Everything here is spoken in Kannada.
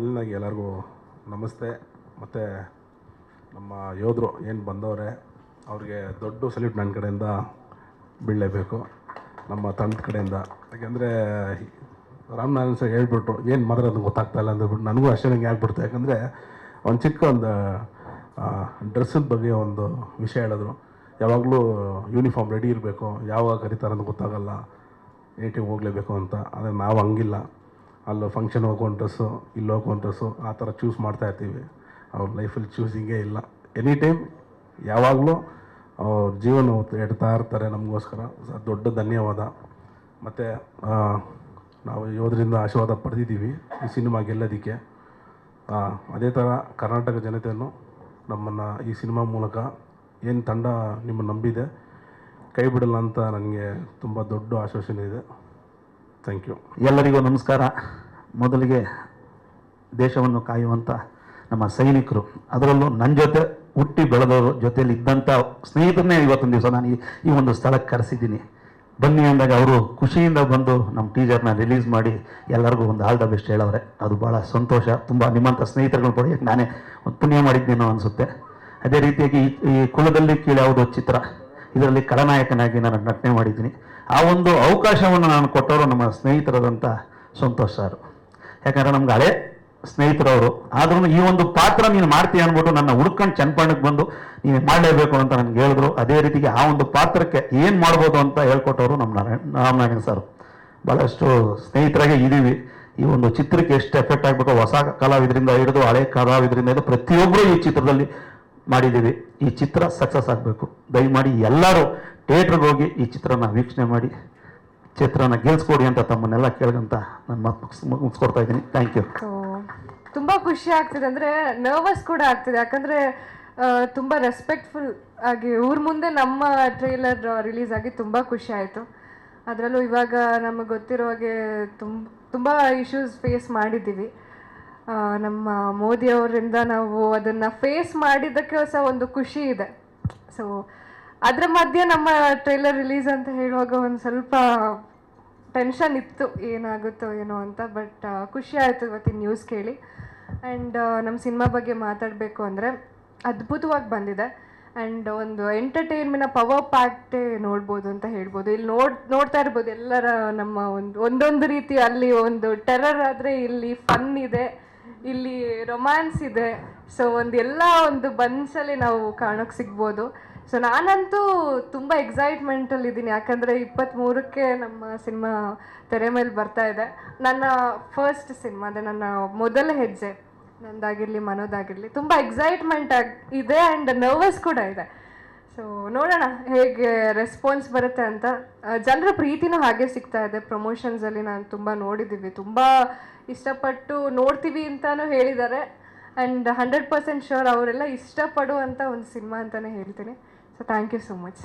ಮೊದಲನೇದಾಗಿ ಎಲ್ಲರಿಗೂ ನಮಸ್ತೆ. ಮತ್ತು ನಮ್ಮ ಯೋಧರು ಏನು ಬಂದವರೆ, ಅವ್ರಿಗೆ ದೊಡ್ಡ ಸಲ್ಯೂಟ್ ನನ್ನ ಕಡೆಯಿಂದ ಬೀಳಲೇಬೇಕು, ನಮ್ಮ ತಂಡದ ಕಡೆಯಿಂದ. ಯಾಕೆಂದರೆ ರಾಮನಾರಾಯಣ ಸರ್ ಹೇಳ್ಬಿಟ್ರು ಏನು ಮಾತಾಡೋದು ಗೊತ್ತಾಗ್ತಾ ಇಲ್ಲ ಅಂದ್ಬಿಟ್ಟು ನನಗೂ ಅಷ್ಟೇ ನಂಗೆ ಆಗ್ಬಿಡ್ತು. ಯಾಕಂದರೆ ಒಂದು ಚಿಕ್ಕ ಒಂದು ಡ್ರೆಸ್ಸದ ಬಗ್ಗೆ ಒಂದು ವಿಷಯ ಹೇಳಿದ್ರು. ಯಾವಾಗಲೂ ಯೂನಿಫಾರ್ಮ್ ರೆಡಿ ಇರಬೇಕು, ಯಾವಾಗ ಕರೀತಾರೆ ಅಂತ ಗೊತ್ತಾಗಲ್ಲ, ಏಟಿಗೆ ಹೋಗಲೇಬೇಕು ಅಂತ. ಆದರೆ ನಾವು ಹಂಗಿಲ್ಲ. ಅಲ್ಲಿ ಫಂಕ್ಷನ್ ಹೋಗೋ ಡ್ರೆಸ್ಸು ಇಲ್ಲಿ ಹೋಗೋ ಡ್ರೆಸ್ಸು ಆ ಥರ ಚೂಸ್ ಮಾಡ್ತಾ ಇರ್ತೀವಿ. ಅವ್ರ ಲೈಫಲ್ಲಿ ಚೂಸಿಂಗೇ ಇಲ್ಲ. ಎನಿ ಟೈಮ್ ಯಾವಾಗಲೂ ಅವ್ರ ಜೀವನ ಎಡ್ತಾ ಇರ್ತಾರೆ ನಮಗೋಸ್ಕರ. ದೊಡ್ಡ ಧನ್ಯವಾದ. ಮತ್ತು ನಾವು ಯೋಧರಿಂದ ಆಶೀರ್ವಾದ ಪಡೆದಿದ್ದೀವಿ ಈ ಸಿನಿಮಾ ಗೆಲ್ಲೋದಕ್ಕೆ. ಅದೇ ಥರ ಕರ್ನಾಟಕ ಜನತೆಯನ್ನು ನಮ್ಮನ್ನು ಈ ಸಿನಿಮಾ ಮೂಲಕ ಏನು ತಂಡ ನಿಮ್ಮನ್ನು ನಂಬಿದೆ, ಕೈ ಬಿಡಲ್ಲ ಅಂತ ನನಗೆ ತುಂಬ ದೊಡ್ಡ ಆಶ್ವಾಸನೆ ಇದೆ. ಥ್ಯಾಂಕ್ ಯು ಎಲ್ಲರಿಗೂ ನಮಸ್ಕಾರ. ಮೊದಲಿಗೆ ದೇಶವನ್ನು ಕಾಯುವಂಥ ನಮ್ಮ ಸೈನಿಕರು, ಅದರಲ್ಲೂ ನನ್ನ ಜೊತೆ ಹುಟ್ಟಿ ಬೆಳೆದವರು ಜೊತೆಯಲ್ಲಿ ಇದ್ದಂಥ ಸ್ನೇಹಿತರನ್ನೇ ಇವತ್ತೊಂದು ದಿವಸ ನಾನು ಈ- ಒಂದು ಸ್ಥಳಕ್ಕೆ ಕರೆಸಿದ್ದೀನಿ. ಬನ್ನಿ ಅಂದಾಗ ಅವರು ಖುಷಿಯಿಂದ ಬಂದು ನಮ್ಮ ಟೀಚರ್ನ ರಿಲೀಸ್ ಮಾಡಿ ಎಲ್ಲರಿಗೂ ಒಂದು ಆಲ್ ದ ಬೆಸ್ಟ್ ಹೇಳವ್ರೆ. ಅದು ಭಾಳ ಸಂತೋಷ, ತುಂಬ ನಿಮ್ಮಂಥ ಸ್ನೇಹಿತರುಗಳು ಪಡೆಯೋಕ್ಕೆ ನಾನೇ ಒಂದು ಪುಣ್ಯ ಮಾಡಿದ್ದೇನೋ ಅನಿಸುತ್ತೆ. ಅದೇ ರೀತಿಯಾಗಿ ಈ- ಕುಲದಲ್ಲಿ ಕೀಳ್ಯಾವುದೋ ಚಿತ್ರ. ಇದರಲ್ಲಿ ಖಳನಾಯಕನಾಗಿ ನಾನು ನಟನೆ ಮಾಡಿದ್ದೀನಿ. ಆ ಒಂದು ಅವಕಾಶವನ್ನು ನಾನು ಕೊಟ್ಟವರು ನಮ್ಮ ಸ್ನೇಹಿತರಾದಂಥ ಸಂತೋಷ್ ಸರ್. ಯಾಕಂದರೆ ನಮ್ಗೆ ಹಳೆ ಸ್ನೇಹಿತರವರು ಆದ್ರೂ ಈ ಒಂದು ಪಾತ್ರ ನೀನು ಮಾಡ್ತೀಯ ಅಂದ್ಬಿಟ್ಟು ನನ್ನ ಹುಡ್ಕೊಂಡು ಚನ್ನಪಣ್ಣಕ್ಕೆ ಬಂದು ನೀನು ಮಾಡಲೇಬೇಕು ಅಂತ ನನಗೆ ಹೇಳಿದ್ರು. ಅದೇ ರೀತಿಗೆ ಆ ಒಂದು ಪಾತ್ರಕ್ಕೆ ಏನು ಮಾಡ್ಬೋದು ಅಂತ ಹೇಳ್ಕೊಟ್ಟವರು ನಮ್ಮ ನಾರಾಯಣ ರಾಮನಾರಾಯಣ ಸರ್. ಭಾಳಷ್ಟು ಸ್ನೇಹಿತರಾಗೆ ಇದ್ದೀವಿ. ಈ ಒಂದು ಚಿತ್ರಕ್ಕೆ ಎಷ್ಟು ಎಫೆಕ್ಟ್ ಆಗಬೇಕು ಹೊಸ ಕಲಾವಿದರಿಂದ ಹಿಡಿದು ಹಳೆ ಕಲಾವಿದರಿಂದ ಪ್ರತಿಯೊಬ್ಬರು ಈ ಚಿತ್ರದಲ್ಲಿ ಮಾಡಿದ್ದೀವಿ. ಈ ಚಿತ್ರ ಸಕ್ಸಸ್ ಆಗಬೇಕು. ದಯಮಾಡಿ ಎಲ್ಲರೂ ಥಿಯೇಟ್ರಿಗೆ ಹೋಗಿ ಈ ಚಿತ್ರನ ವೀಕ್ಷಣೆ ಮಾಡಿ, ಚಿತ್ರನ ಗೆಲ್ಸ್ಕೊಡಿ ಅಂತ ತಮ್ಮನ್ನೆಲ್ಲ ಕೇಳಿದಂತ ನಾನು ಮಾತು ಮುಗಿಸ್, ಮುಗಿಸ್ಕೊಡ್ತಾ ಇದ್ದೀನಿ. ಥ್ಯಾಂಕ್ ಯು ತುಂಬ ಖುಷಿ ಆಗ್ತಿದೆ. ಅಂದರೆ ನರ್ವಸ್ ಕೂಡ ಆಗ್ತಿದೆ. ಯಾಕಂದರೆ ತುಂಬ ರೆಸ್ಪೆಕ್ಟ್ಫುಲ್ ಆಗಿ ಊರ ಮುಂದೆ ನಮ್ಮ ಟ್ರೈಲರ್ ರಿಲೀಸ್ ಆಗಿ ತುಂಬ ಖುಷಿ ಆಯಿತು. ಅದರಲ್ಲೂ ಇವಾಗ ನಮಗೆ ಗೊತ್ತಿರೋ ಹಾಗೆ ತುಂಬ ತುಂಬ ಇಶ್ಯೂಸ್ ಫೇಸ್ ಮಾಡಿದ್ದೀವಿ. ನಮ್ಮ ಮೋದಿ ಅವರಿಂದ ನಾವು ಅದನ್ನು ಫೇಸ್ ಮಾಡಿದ್ದಕ್ಕೆ ಹೊಸ ಒಂದು ಖುಷಿ ಇದೆ. ಸೊ ಅದರ ಮಧ್ಯೆ ನಮ್ಮ ಟ್ರೈಲರ್ ರಿಲೀಸ್ ಅಂತ ಹೇಳುವಾಗ ಒಂದು ಸ್ವಲ್ಪ ಟೆನ್ಷನ್ ಇತ್ತು ಏನಾಗುತ್ತೋ ಏನೋ ಅಂತ ಬಟ್ ಖುಷಿ ಆಯಿತು ಇವತ್ತಿನ ನ್ಯೂಸ್ ಕೇಳಿ. ಆ್ಯಂಡ್ ನಮ್ಮ ಸಿನಿಮಾ ಬಗ್ಗೆ ಮಾತಾಡಬೇಕು ಅಂದರೆ ಅದ್ಭುತವಾಗಿ ಬಂದಿದೆ. ಆ್ಯಂಡ್ ಒಂದು ಎಂಟರ್ಟೈನ್ಮೆಂಟ್ನ ಪವರ್ ಪ್ಯಾಕ್ಟೇ ನೋಡ್ಬೋದು ಅಂತ ಹೇಳ್ಬೋದು. ಇಲ್ಲಿ ನೋಡ್, ನೋಡ್ತಾ ಇರ್ಬೋದು ಎಲ್ಲರ ನಮ್ಮ ಒಂದು, ಒಂದೊಂದು ರೀತಿ ಅಲ್ಲಿ ಒಂದು ಟೆರರ್ ಆದರೆ ಇಲ್ಲಿ ಫನ್ ಇದೆ. ಇಲ್ಲಿ ರೊಮ್ಯಾನ್ಸ್ ಇದೆ. ಸೊ ಒಂದು ಎಲ್ಲ ಒಂದು ಬನ್ಸಲ್ಲಿ ನಾವು ಕಾಣೋಕೆ ಸಿಗ್ಬೋದು. ಸೊ ನಾನಂತೂ ತುಂಬ ಎಕ್ಸೈಟ್ಮೆಂಟಲ್ಲಿ ಇದ್ದೀನಿ. ಯಾಕಂದರೆ ಇಪ್ಪತ್ತ್ಮೂರಕ್ಕೆ ನಮ್ಮ ಸಿನಿಮಾ ತೆರೆ ಮೇಲೆ ಬರ್ತಾ ಇದೆ. ನನ್ನ ಫಸ್ಟ್ ಸಿನಿಮಾ ಅದೇ ನನ್ನ ಮೊದಲ ಹೆಜ್ಜೆ. ನಂದಾಗಿರಲಿ, ಮನೋದಾಗಿರಲಿ, ತುಂಬ ಎಕ್ಸೈಟ್ಮೆಂಟ್ ಆಗಿ ಇದೆ ಆ್ಯಂಡ್ ನರ್ವಸ್ ಕೂಡ ಇದೆ. ಸೊ ನೋಡೋಣ ಹೇಗೆ ರೆಸ್ಪಾನ್ಸ್ ಬರುತ್ತೆ ಅಂತ. ಜನರ ಪ್ರೀತಿನೂ ಹಾಗೆ ಸಿಗ್ತಾ ಇದೆ. ಪ್ರಮೋಷನ್ಸಲ್ಲಿ ನಾನು ತುಂಬ ನೋಡಿದ್ದೀವಿ ತುಂಬ ಇಷ್ಟಪಟ್ಟು ನೋಡ್ತೀವಿ ಅಂತಲೂ ಹೇಳಿದ್ದಾರೆ. ಆ್ಯಂಡ್ ಹಂಡ್ರೆಡ್ ಪರ್ಸೆಂಟ್ ಶೋರ್ ಅವರೆಲ್ಲ ಇಷ್ಟಪಡುವಂಥ ಒಂದು ಸಿನಿಮಾ ಅಂತಲೇ ಹೇಳ್ತೀನಿ. So thank you so much